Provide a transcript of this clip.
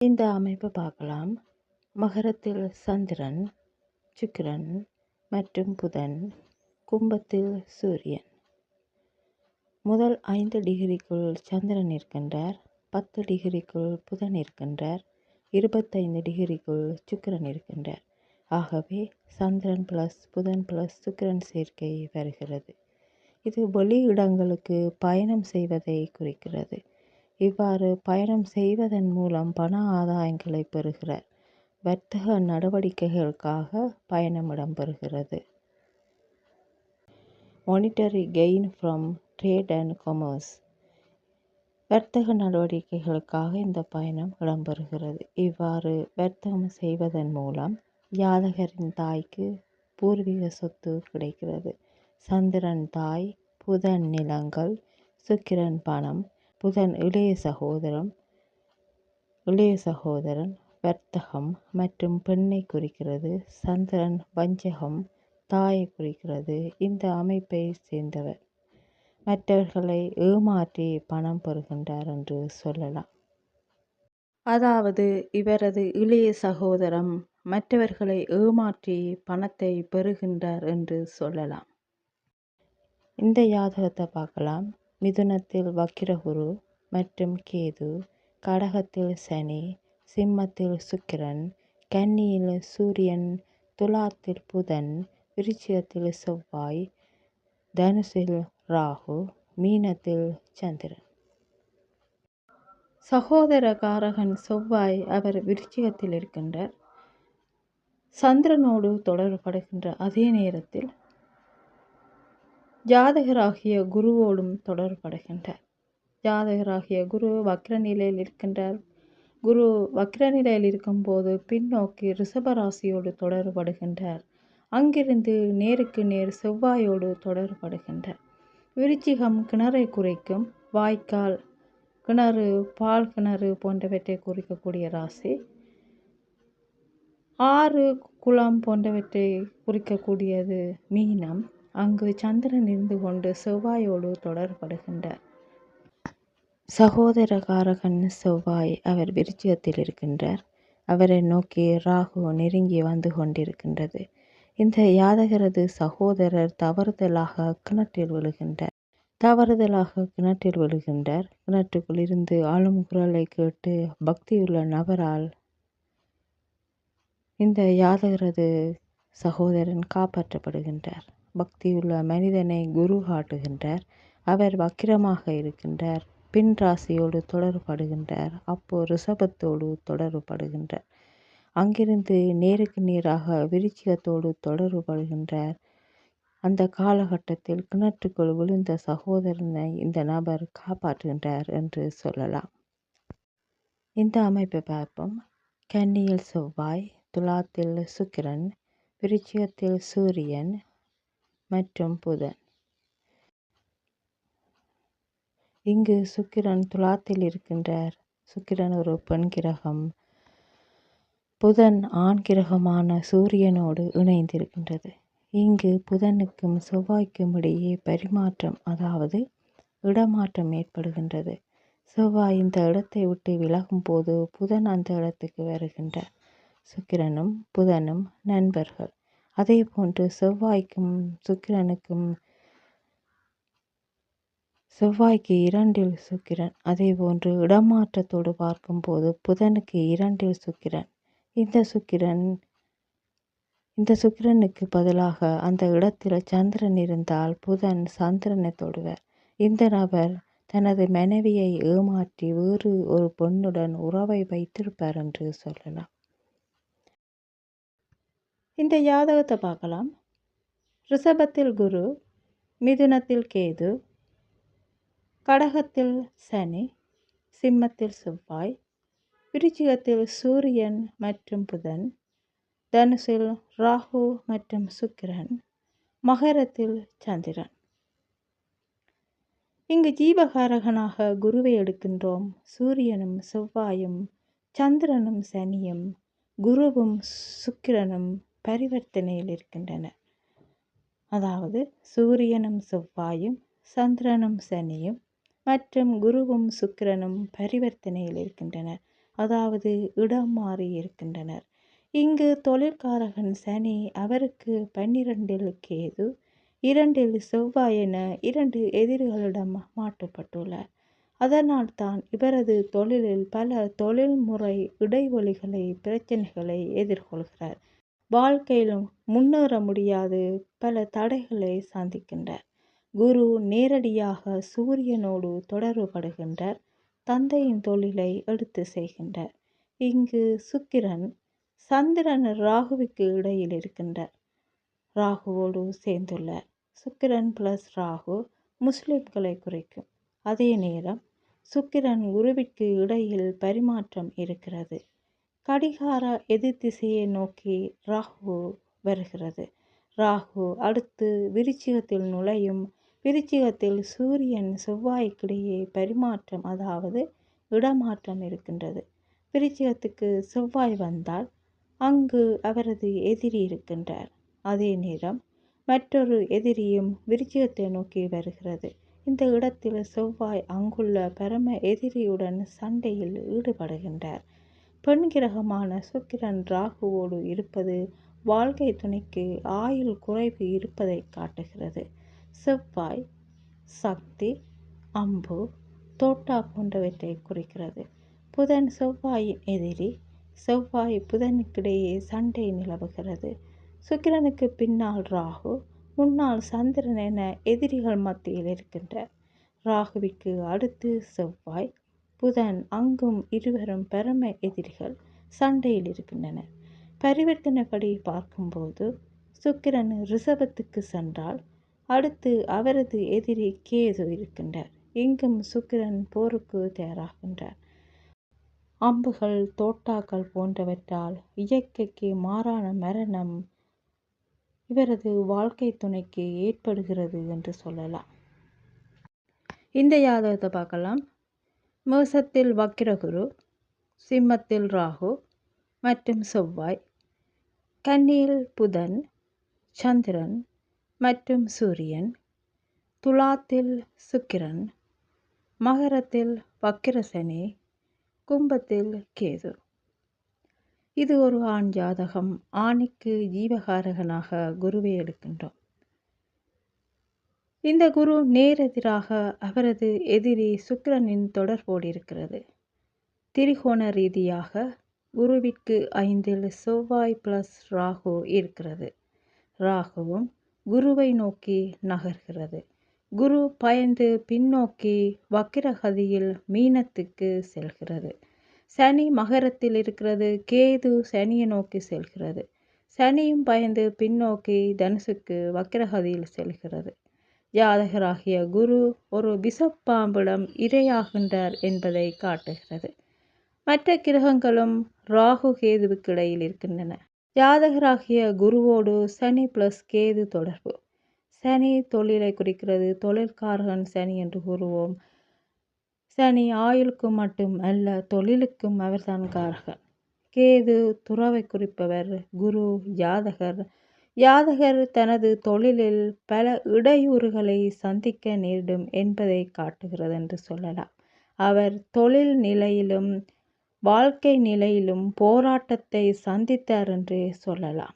இந்த அமைப்பு பார்க்கலாம். மகரத்தில் சந்திரன் சுக்கிரன் மற்றும் புதன் கும்பத்தில் சூரியன். முதல் ஐந்து டிகிரிக்குள் சந்திரன் இருக்கின்றார் பத்து டிகிரிக்குள் புதன் இருக்கின்றார் இருபத்தைந்து டிகிரிக்குள் சுக்கிரன் இருக்கின்றார். ஆகவே சந்திரன் ப்ளஸ் புதன் ப்ளஸ் சுக்கிரன் சேர்க்கை வருகிறது. இது வெளி இடங்களுக்கு பயணம் செய்வதை குறிக்கிறது. இவ்வாறு பயணம் செய்வதன் மூலம் பண ஆதாயங்களை பெறுகிறார். வர்த்தக நடவடிக்கைகளுக்காக பயணம் இடம்பெறுகிறது. Monetary gain from trade and commerce. வர்த்தக நடவடிக்கைகளுக்காக இந்த பயணம் இடம்பெறுகிறது. இவ்வாறு வர்த்தகம் செய்வதன் மூலம் யாதகரின் தாய்க்கு பூர்வீக சொத்து கிடைக்கிறது. சந்திரன் தாய் புதன் நிலங்கள் சுக்கிரன் பணம் புதன் இளைய சகோதரம் இளைய சகோதரன் வர்த்தகம் மற்றும் பெண்ணை குறிக்கிறது. சந்திரன் வஞ்சகம் தாயை குறிக்கிறது. இந்த அமைப்பை சேர்ந்தவர். மற்றவர்களை ஏமாற்றி பணம் பெறுகின்றார் என்று சொல்லலாம். அதாவது இவரது இளைய சகோதரம் மற்றவர்களை ஏமாற்றி பணத்தை பெறுகின்றார் என்று சொல்லலாம். இந்த ஜாதகத்தை பார்க்கலாம். மிதுனத்தில் வக்கிரகுரு மற்றும் கேது கடகத்தில் சனி சிம்மத்தில் சுக்கிரன் கன்னியில் சூரியன் துலாத்தில் புதன் விருச்சிகத்தில் செவ்வாய் தனுசில் ராகு மீனத்தில் சந்திரன். சகோதரகாரகன் செவ்வாய் அவர் விருச்சிகத்தில் இருக்கின்றார். சந்திரனோடு தொடர்படுகின்ற அதே நேரத்தில் ஜாதகராகிய குருவோடும் தொடர்படுகின்றார். ஜாதகராகிய குரு வக்ர நிலையில் இருக்கின்றார். குரு வக்ர நிலையில் இருக்கும்போது பின்னோக்கி ரிஷபராசியோடு தொடர்படுகின்றார். அங்கிருந்து நேருக்கு நேர் செவ்வாயோடு தொடர்படுகின்றார். விருச்சிகம் கிணறை குறைக்கும் வாய்க்கால் கிணறு பால் கிணறு போன்றவற்றை குறிக்கக்கூடிய ராசி. ஆறு குளம் போன்றவற்றை குறிக்கக்கூடியது மீனம். அங்கு சந்திரன் இருந்து கொண்டு செவ்வாயோடு தொடர்படுகின்றார். சகோதரகாரகன் செவ்வாய் அவர் விருச்சிகத்தில் இருக்கின்றார். அவரை நோக்கி ராகு நெருங்கி வந்து கொண்டிருக்கின்றது. இந்த யாதகரது சகோதரர் தவறுதலாக கிணற்றில் விழுகின்றார். தவறுதலாக கிணற்றில் விழுகின்றார். கிணற்றுக்குள் இருந்து ஆளும் குரலை கேட்டு பக்தியுள்ள நபரால் இந்த யாதகரது சகோதரன் காப்பாற்றப்படுகின்றார். பக்தியுள்ள மனிதனை குரு காட்டுகின்றார். அவர் வக்கிரமாக இருக்கின்றார். பின் ராசியோடு தொடர்படுகின்றார். அப்போ ரிஷபத்தோடு தொடர்படுகின்றார். அங்கிருந்து நேருக்கு நேராக விருச்சிகத்தோடு தொடர்படுகின்றார். அந்த காலகட்டத்தில் கிணற்றுக்குள் விழுந்த சகோதரனை இந்த நபர் காப்பாற்றுகின்றார் என்று சொல்லலாம். இந்த அமைப்பை பார்ப்போம். கன்னியில் செவ்வாய் துலாத்தில் சுக்கிரன் விருச்சிகத்தில் சூரியன் மற்றும் புதன். இங்கு சுக்கிரன் துலாத்தில் இருக்கின்றார். சுக்கிரன் ஒரு பெண் கிரகம். புதன் ஆண் கிரகமான சூரியனோடு இணைந்திருக்கின்றது. இங்கு புதனுக்கும் செவ்வாய்க்கும் இடையே பரிமாற்றம் அதாவது இடமாற்றம் ஏற்படுகின்றது. செவ்வாய் இந்த இடத்தை விட்டு விலகும் போது புதன் அந்த இடத்துக்கு வருகின்றார். சுக்கிரனும் புதனும் நண்பர்கள். அதே போன்று செவ்வாய்க்கும் சுக்கிரனுக்கும் செவ்வாய்க்கு இரண்டில் சுக்கிரன். அதே போன்று இடமாற்றத்தோடு பார்க்கும்போது புதனுக்கு இரண்டில் சுக்கிரன். இந்த சுக்கிரன் இந்த சுக்கிரனுக்கு பதிலாக அந்த இடத்தில் சந்திரன் இருந்தால் புதன் சந்திரனை தொடுவர். இந்த நபர் தனது மனைவியை ஏமாற்றி வேறு ஒரு பெண்ணுடன் உறவை வைத்திருப்பார் என்று சொல்லலாம். இந்த ஜாதகத்தை பார்க்கலாம். ரிஷபத்தில் குரு மிதுனத்தில் கேது கடகத்தில் சனி சிம்மத்தில் செவ்வாய் விருச்சிகத்தில் சூரியன் மற்றும் புதன் தனுசில் ராகு மற்றும் சுக்கிரன் மகரத்தில் சந்திரன். இங்கு ஜீவகாரகனாக குருவை எடுக்கின்றோம். சூரியனும் செவ்வாயும் சந்திரனும் சனியும் குருவும் சுக்கிரனும் பரிவர்த்தனையில் இருக்கின்றன. அதாவது சூரியனும் செவ்வாயும் சந்திரனும் சனியும் மற்றும் குருவும் சுக்கிரனும் பரிவர்த்தனையில் இருக்கின்றனர். அதாவது இடம் மாறி இருக்கின்றனர். இங்கு தொழிற்காரகன் சனி அவருக்கு பன்னிரண்டில் கேது இரண்டில் செவ்வாய் என இரண்டு எதிரிகளிடம் மாற்றப்பட்டுள்ளார். அதனால் தான் இவரது தொழிலில் பல தொழில்முறை இடைவெளிகளை பிரச்சனைகளை எதிர்கொள்கிறார். வாழ்க்கையிலும் முன்னேற முடியாது. பல தடைகளை சந்திக்கின்றார். குரு நேரடியாக சூரியனோடு தொடர்புபடுகின்றார். தந்தையின் தொழிலை எடுத்து செய்கின்றார். இங்கு சுக்கிரன் சந்திரன் ராகுவுக்கு இடையில் இருக்கின்றார். ராகுவோடு சேர்ந்துள்ளார். சுக்கிரன் பிளஸ் ராகு முஸ்லிம்களை குறைக்கும். அதே நேரம் சுக்கிரன் குருவிற்கு இடையில் பரிமாற்றம் இருக்கிறது. கடிகார எதிர் திசையை நோக்கி ராகு வருகிறது. ராகு அடுத்து விருச்சிகத்தில் நுழையும். விருச்சிகத்தில் சூரியன் செவ்வாய்க்கிடையே பரிமாற்றம் அதாவது இடமாற்றம் இருக்கின்றது. விருச்சிகத்துக்கு செவ்வாய் வந்தால் அங்கு அவரது எதிரி இருக்கின்றார். அதே நேரம் மற்றொரு எதிரியும் விருச்சிகத்தை நோக்கி வருகிறது. இந்த இடத்தில் செவ்வாய் அங்குள்ள பரம எதிரியுடன் சண்டையில் ஈடுபடுகின்றார். பெண் கிரகமான சுக்கிரன் ராகுவோடு இருப்பது வாழ்க்கை துணைக்கு ஆயுள் குறைவு இருப்பதை காட்டுகிறது. செவ்வாய் சக்தி அம்பு தோட்டா போன்றவற்றை குறிக்கிறது. புதன் செவ்வாயின் எதிரி செவ்வாய் புதனுக்கிடையே சண்டை நிலவுகிறது. சுக்கிரனுக்கு பின்னால் ராகு முன்னால் சந்திரன் என எதிரிகள் மத்தியில் இருக்கின்ற. ராகுவிற்கு அடுத்து செவ்வாய் புதன் அங்கும் இருவரும் பரம எதிரிகள் சண்டையில் இருக்கின்றனர். பரிவர்த்தனைப்படி பார்க்கும்போது சுக்கிரன் ரிஷபத்துக்கு சென்றால் அடுத்து அவரது எதிரி கேது இருக்கின்றார். இங்கும் சுக்கிரன் போருக்கு தயாராகின்றார். அம்புகள் தோட்டாக்கள் போன்றவற்றால் இயற்கைக்கு மாறான மரணம் இவரது வாழ்க்கை துணைக்கு ஏற்படுகிறது என்று சொல்லலாம். இந்த யாதகத்தை பார்க்கலாம். மேசத்தில் வக்கிரகுரு சிம்மத்தில் ராகு மற்றும் செவ்வாய் கன்னியில் புதன் சந்திரன் மற்றும் சூரியன் துலாத்தில் சுக்கிரன் மகரத்தில் வக்கிரசனி கும்பத்தில் கேது. இது ஒரு ஆண் ஜாதகம். ஆணுக்கு ஜீவகாரகனாக குருவை எடுக்கின்றோம். இந்த குரு நேரெதிராக அவரது எதிரி சுக்கிரனின் தொடர்போடு இருக்கிறது திரிகோண ரீதியாக குருவிற்கு ஐந்தில் செவ்வாய் பிளஸ் ராகு இருக்கிறது. ராகுவும் குருவை நோக்கி நகர்கிறது. குரு பயந்து பின்னோக்கி வக்கிரகதியில் மீனத்துக்கு செல்கிறது. சனி மகரத்தில் இருக்கிறது. கேது சனியை நோக்கி செல்கிறது. சனியும் பயந்து பின்னோக்கி தனுசுக்கு வக்கிரகதியில் செல்கிறது. ஜாதகராகிய குரு ஒரு விஷப்பாம்பிடம் இரையாகின்றார் என்பதை காட்டுகிறது. மற்ற கிரகங்களும் ராகு கேதுவுக்கு இடையில் இருக்கின்றன. ஜாதகராகிய குருவோடு சனி பிளஸ் கேது தொடர்பு. சனி தொழிலை குறிக்கிறது. தொழிற்காரகன் சனி என்று கூறுவோம். சனி ஆயுளுக்கும் மட்டும் அல்ல தொழிலுக்கும் அவர்தான் காரகன். கேது துறவை குறிப்பவர் குரு ஜாதகர் யாதகர் தனது தொழிலில் பல இடையூறுகளை சந்திக்க நேரிடும் என்பதை காட்டுகிறது என்று சொல்லலாம். அவர் தொழில் நிலையிலும் வாழ்க்கை நிலையிலும் போராட்டத்தை சந்தித்தார் என்று சொல்லலாம்.